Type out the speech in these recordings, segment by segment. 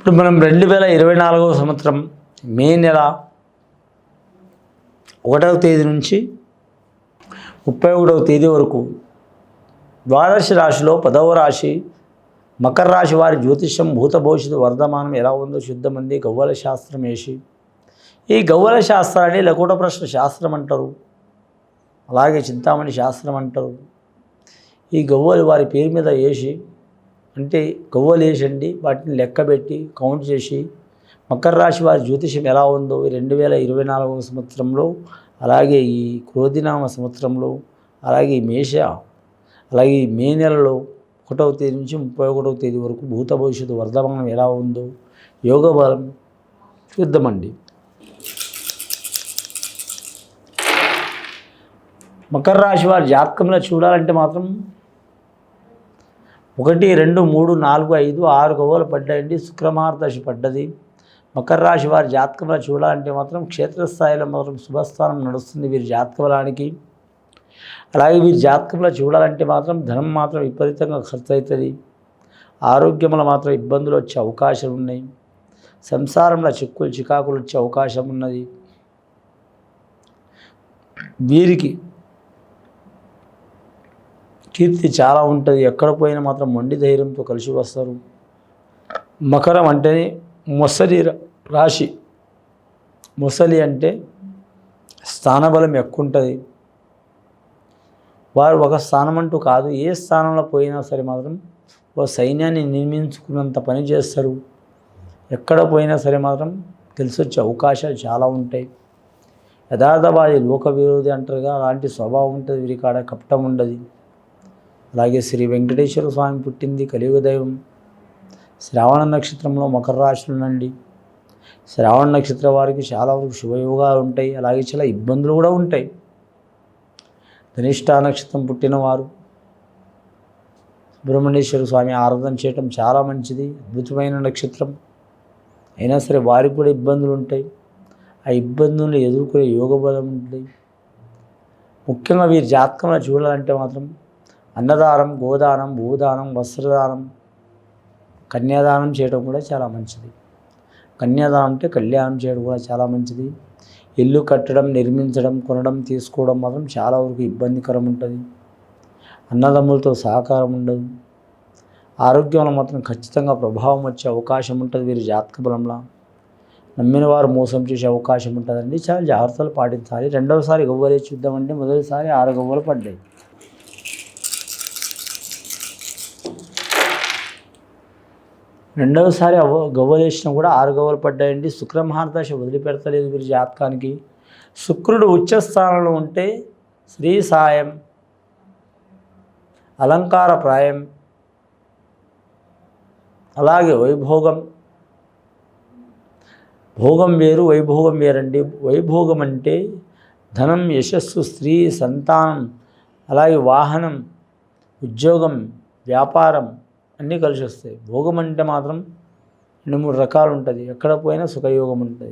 ఇప్పుడు మనం రెండు వేల ఇరవై నాలుగవ సంవత్సరం మే నెల ఒకటవ తేదీ నుంచి ముప్పై ఒకటవ తేదీ వరకు ద్వాదశ రాశిలో పదవ రాశి మకర రాశి వారి జ్యోతిష్యం భూత భవిష్యత్తు వర్ధమానం ఎలా ఉందో శుద్ధమంది గవ్వల శాస్త్రం వేసి. ఈ గవ్వల శాస్త్రాన్ని లకోట ప్రశ్న శాస్త్రం అంటారు. అలాగే చింతామణి శాస్త్రం అంటారు. ఈ గవ్వలు వారి పేరు మీద వేసి అంటే కొవ్వలేసండి వాటిని లెక్కబెట్టి కౌంట్ చేసి మకర రాశి వారి జ్యోతిషం ఎలా ఉందో ఈ రెండు వేల ఇరవై నాలుగవ సంవత్సరంలో అలాగే ఈ క్రోధినామ సంవత్సరంలో అలాగే మేష అలాగే మే నెలలో ఒకటవ తేదీ నుంచి ముప్పై ఒకటవ తేదీ వరకు భూత భవిష్యత్తు వర్ధమానం ఎలా ఉందో యోగ బలం చూద్దామండి. మకర రాశి వారి జాతకంలో చూడాలంటే మాత్రం ఒకటి రెండు మూడు నాలుగు ఐదు ఆరు గవ్వలు పడ్డాయండి. శుక్రమార్దశి పడ్డది. మకర రాశి వారి జాతకంలో చూడాలంటే మాత్రం క్షేత్రస్థాయిలో మాత్రం శుభస్థానం నడుస్తుంది వీరి జాతకబలానికి అలాగే వీరి జాతకంలో చూడాలంటే మాత్రం ధనం మాత్రం విపరీతంగా ఖర్చు అవుతుంది ఆరోగ్యంలో మాత్రం ఇబ్బందులు వచ్చే అవకాశం ఉన్నాయి. సంసారంలో చిక్కులు చికాకులు వచ్చే అవకాశం ఉన్నది. వీరికి కీర్తి చాలా ఉంటుంది. ఎక్కడ పోయినా మాత్రం మొండి ధైర్యంతో కలిసి వస్తారు. మకరం అంటేనే మొసలి రాశి. మొసలి అంటే స్థానబలం ఎక్కువ ఉంటుంది వారు ఒక స్థానం అంటూ కాదు ఏ స్థానంలో పోయినా సరే మాత్రం ఓ సైన్యాన్ని నిర్మించుకున్నంత పని చేస్తారు. ఎక్కడ పోయినా సరే మాత్రం తెలిసొచ్చే అవకాశాలు చాలా ఉంటాయి. యథార్థవాది లోక విరోధి అంటారుగా అలాంటి స్వభావం ఉంటుంది వీరి కాడ కపటం ఉండదు. అలాగే శ్రీ వెంకటేశ్వర స్వామి పుట్టింది కలియుగ దైవం శ్రావణ నక్షత్రంలో మకర రాశులు నుండి శ్రావణ నక్షత్ర వారికి చాలా వరకు శుభయోగాలు ఉంటాయి అలాగే చాలా ఇబ్బందులు కూడా ఉంటాయి. ధనిష్ఠా నక్షత్రం పుట్టినవారు. సుబ్రహ్మణ్యేశ్వర స్వామి ఆరాధన చేయటం చాలా మంచిది అద్భుతమైన నక్షత్రం. అయినా సరే వారికి కూడా ఇబ్బందులు ఉంటాయి. ఆ ఇబ్బందులను ఎదుర్కొనే యోగ బలం ఉంటుంది. ముఖ్యంగా వీరి జాతకంలో చూడాలంటే మాత్రం అన్నదానం గోదానం భూదానం వస్త్రదానం కన్యాదానం చేయడం కూడా చాలా మంచిది. కన్యాదానం అంటే కళ్యాణం చేయడం కూడా చాలా మంచిది. ఇల్లు కట్టడం నిర్మించడం కొనడం తీసుకోవడం మాత్రం చాలా వరకు ఇబ్బందికరం ఉంటుంది. అన్నదమ్ములతో సహకారం ఉండదు. ఆరోగ్యంలో మాత్రం ఖచ్చితంగా ప్రభావం వచ్చే అవకాశం ఉంటుంది వీరి జాతక బలంలో. నమ్మిన వారు మోసం చేసే అవకాశం ఉంటుందండి. చాలా జాగ్రత్తలు పాటించాలి. రెండవసారి గవ్వలే చూద్దామంటే మొదటిసారి ఆరు గవ్వలు పడ్డాయి. రెండవసారి అవ్వ గవ్వలు వేసినా కూడా ఆరు గవ్వలు పడ్డాయండి. శుక్రమహారదశ వదిలిపెడతలేదు వీరి జాతకానికి. శుక్రుడు ఉచ్చస్థానంలో ఉంటే శ్రీ సాయం అలంకార ప్రాయం అలాగే వైభోగం. భోగం వేరు వైభోగం వేరండి. వైభోగం అంటే ధనం యశస్సు స్త్రీ సంతానం అలాగే వాహనం ఉద్యోగం వ్యాపారం అన్నీ కలిసి వస్తాయి. భోగం అంటే మాత్రం రెండు మూడు రకాలు ఉంటుంది. ఎక్కడ పోయినా సుఖయోగం ఉంటుంది.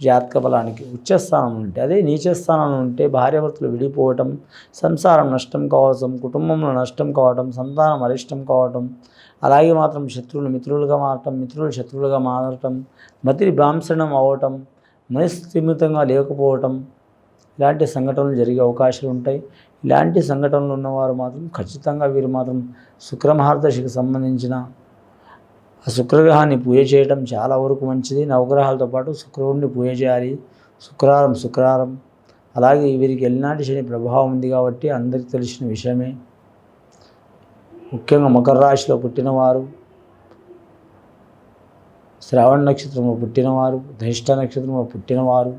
జాతక బలానికి ఉచ్చస్థానం ఉంటే అదే నీచస్థానం ఉంటే భార్యాభర్తలు విడిపోవటం సంసారం నష్టం కావటం కుటుంబంలో నష్టం కావటం సంతానం అరిష్టం కావటం అలాగే మాత్రం శత్రువులు మిత్రులుగా మారటం మిత్రులు శత్రువులుగా మారటం మతిరి భ్రాంసనం అవ్వటం మనస్థిమితంగా లేకపోవటం ఇలాంటి సంఘటనలు జరిగే అవకాశాలు ఉంటాయి. ఇలాంటి సంఘటనలు ఉన్నవారు మాత్రం ఖచ్చితంగా వీరు మాత్రం శుక్రమహార్దశికి సంబంధించిన ఆ శుక్రగ్రహాన్ని పూజ చేయడం చాలా వరకు మంచిది. నవగ్రహాలతో పాటు శుక్రుడిని పూజ చేయాలి. శుక్రవారం శుక్రవారం. అలాగే వీరికి ఎల్నాటి శని ప్రభావం ఉంది కాబట్టి అందరికీ తెలిసిన విషయమే. ముఖ్యంగా మకర రాశిలో పుట్టినవారు శ్రావణ నక్షత్రంలో పుట్టినవారు ధనిష్ట నక్షత్రంలో పుట్టినవారు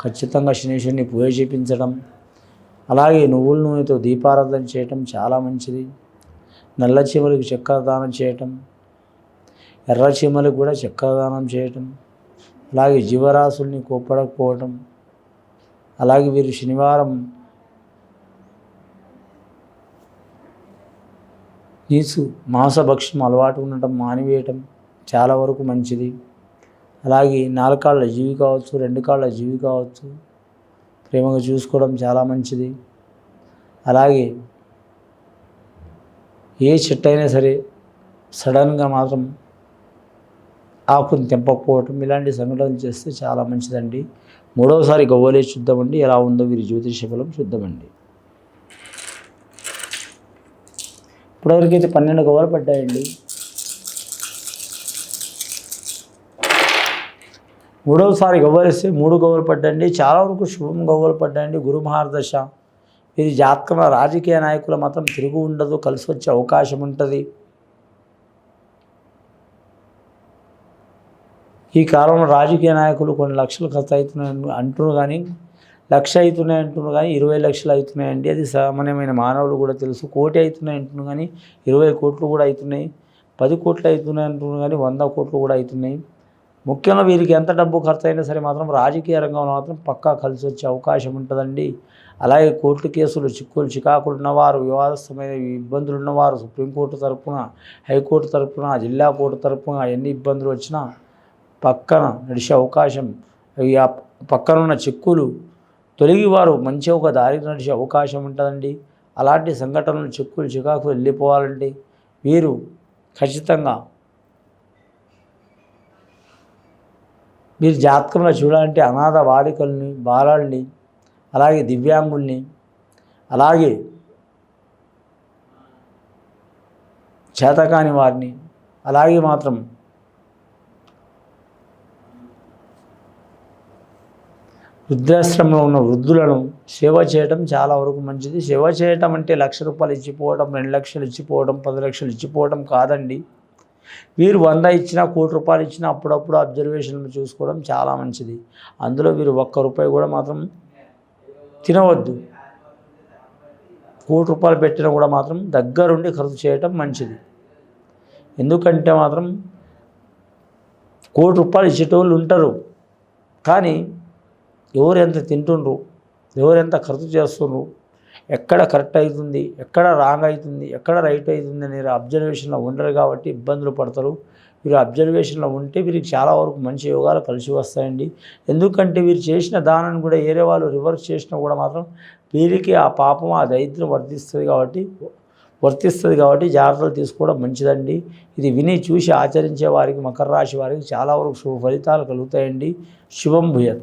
ఖచ్చితంగా శనేశ్వరిని పూజ చేపించడం అలాగే నువ్వుల నూనెతో దీపారాధన చేయటం చాలా మంచిది. నల్ల చీమలకు చక్కెర దానం చేయటం ఎర్ర చీమలకు కూడా చక్కెర దానం చేయటం అలాగే జీవరాశుల్ని కోప్పడకపోవటం అలాగే వీరు శనివారం నీసు మాంసభక్షం అలవాటు ఉండటం మానివేయటం చాలా వరకు మంచిది. అలాగే నాలుగు కాళ్ళ జీవి కావచ్చు రెండు కాళ్ళ జీవి కావచ్చు ప్రేమగా చూసుకోవడం చాలా మంచిది. అలాగే ఏ చెట్టు అయినా సరే సడన్గా మాత్రం ఆకుని తెంపకపోవటం ఇలాంటి సంఘటనలు చేస్తే చాలా మంచిదండి. మూడవసారి గవ్వలే చూద్దామండి. ఎలా ఉందో వీరి జ్యోతిష బలం చూద్దామండి. ఇప్పటివరకైతే పన్నెండు గవ్వలు పడ్డాయండి. మూడవసారి గవ్వలిస్తే మూడు గవ్వలు పడ్డండి. చాలా వరకు శుభం గవ్వలు పడ్డండి. గురు మహారదశ. ఇది జాతకంలో రాజకీయ నాయకుల మాత్రం తిరుగు ఉండదు కలిసి వచ్చే అవకాశం ఉంటుంది. ఈ కాలంలో రాజకీయ నాయకులు కొన్ని లక్షలు ఖర్చు అవుతున్నాయి అంటున్నారు కానీ లక్ష అవుతున్నాయి అంటున్నారు కానీ ఇరవై లక్షలు అవుతున్నాయండి. అది సామాన్యమైన మానవులు కూడా తెలుసు. కోటి అవుతున్నాయి అంటున్నారు కానీ ఇరవై కోట్లు కూడా అవుతున్నాయి. పది కోట్లు అవుతున్నాయి అంటున్నారు కానీ వంద కోట్లు కూడా అవుతున్నాయి. ముఖ్యంగా వీరికి ఎంత డబ్బు ఖర్చు అయినా సరే మాత్రం రాజకీయ రంగంలో మాత్రం పక్కా కలిసి వచ్చే అవకాశం ఉంటుందండి. అలాగే కోర్టు కేసులు చిక్కులు చికాకులు ఉన్నవారు వివాదస్థమైన ఇబ్బందులు ఉన్నవారు సుప్రీంకోర్టు తరపున హైకోర్టు తరపున జిల్లా కోర్టు తరపున ఎన్ని ఇబ్బందులు వచ్చినా పక్కన నడిచే అవకాశం ఈ పక్కన ఉన్న చిక్కులు తొలగి వారు మంచి ఒక దారి నడిచే అవకాశం ఉంటుందండి. అలాంటి సంఘటనలు చిక్కులు చికాకులు వెళ్ళిపోవాలండి. వీరు ఖచ్చితంగా మీరు జాతకంలో చూడాలంటే అనాథ బాలికల్ని బాలల్ని అలాగే దివ్యాంగుల్ని అలాగే చేతకాని వారిని అలాగే మాత్రం వృద్ధాశ్రమంలో ఉన్న వృద్ధులను సేవ చేయడం చాలా వరకు మంచిది. సేవ చేయటం అంటే లక్ష రూపాయలు ఇచ్చిపోవడం రెండు లక్షలు ఇచ్చిపోవడం పది లక్షలు ఇచ్చిపోవడం కాదండి. వీరు వంద ఇచ్చినా కోటి రూపాయలు ఇచ్చినా అప్పుడప్పుడు అబ్జర్వేషన్లు చూసుకోవడం చాలా మంచిది. అందులో వీరు ఒక్క రూపాయి కూడా మాత్రం తినవద్దు. కోటి రూపాయలు పెట్టినా కూడా మాత్రం దగ్గరుండి ఖర్చు చేయటం మంచిది. ఎందుకంటే మాత్రం కోటి రూపాయలు ఇచ్చేటోళ్ళు ఉంటారు. కానీ ఎవరు ఎంత తింటుండ్రు ఎవరు ఎంత ఖర్చు చేస్తుండ్రు ఎక్కడ కరెక్ట్ అవుతుంది ఎక్కడ రాంగ్ అవుతుంది ఎక్కడ రైట్ అవుతుంది అనేది అబ్జర్వేషన్లో ఉండరు కాబట్టి ఇబ్బందులు పడతారు. వీరు అబ్జర్వేషన్లో ఉంటే వీరికి చాలా వరకు మంచి యోగాలు కలిసి వస్తాయండి. ఎందుకంటే వీరు చేసిన దానాన్ని కూడా వేరే వాళ్ళు రివర్స్ చేసినా కూడా మాత్రం వీరికి ఆ పాపం ఆ దరిద్రం వర్తిస్తుంది కాబట్టి వర్తిస్తుంది కాబట్టి జాగ్రత్తలు తీసుకోవడం మంచిదండి. ఇది విని చూసి ఆచరించే వారికి మకర రాశి వారికి చాలా వరకు శుభ ఫలితాలు కలుగుతాయండి. శుభం భూయత్.